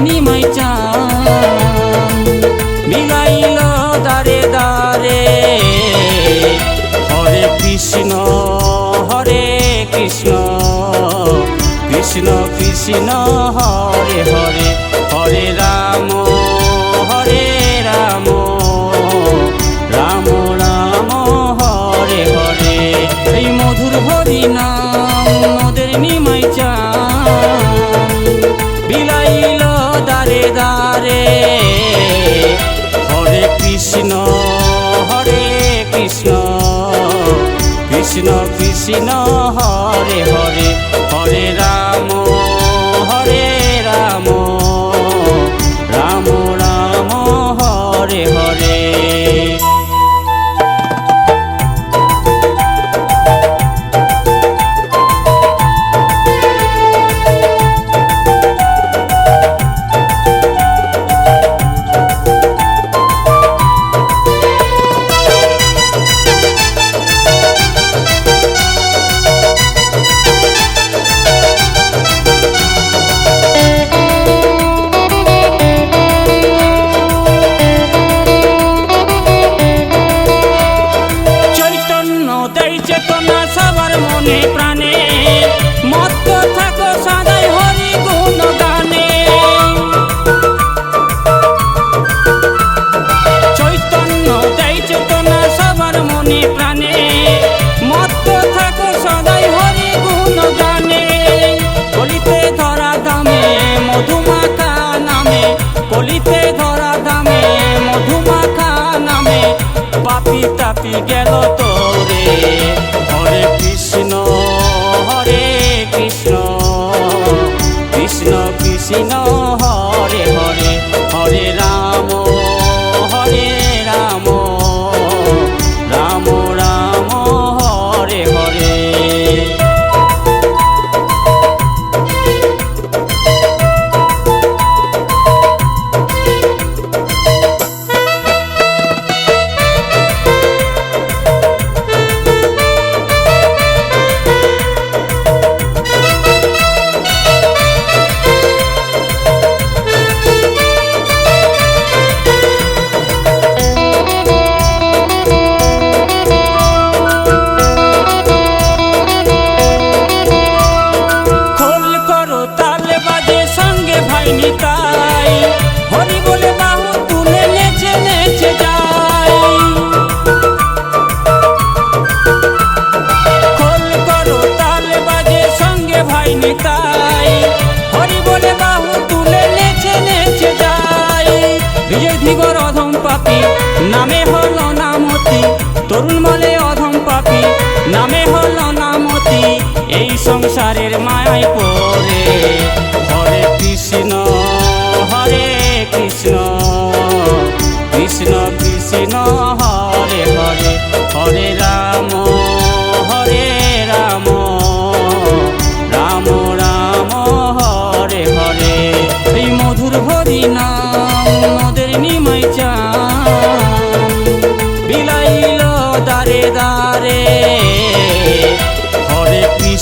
নিমাই চান। বিলাইল দারে দারে। হরে কৃষ্ণ হরে কৃষ্ণ। কৃষ্ণ কৃষ্ণ, হরে হরে। হরে রাম দারে হরে কৃষ্ণ হরে কৃষ্ণ কৃষ্ণ কৃষ্ণ হরে কলিতে ধরা দামে, মধুমাখা নামে, পাপি তাপি গেল তোরে। হরে কৃষ্ণ হরে কৃষ্ণ কৃষ্ণ কৃষ্ণ। বিজয় ধীবর অধম পাপি, নামে হলো নামতি, তরুণ বলে অধম পাপি, নামে হলো নামতি, এই সংসারের মায়ায় পড়ে। হরে কৃষ্ণ হরে কৃষ্ণ কৃষ্ণ কৃষ্ণ, হরে হরে হরে রাম হরে রাম রাম রাম, হরে হরে। এই মধুর হরি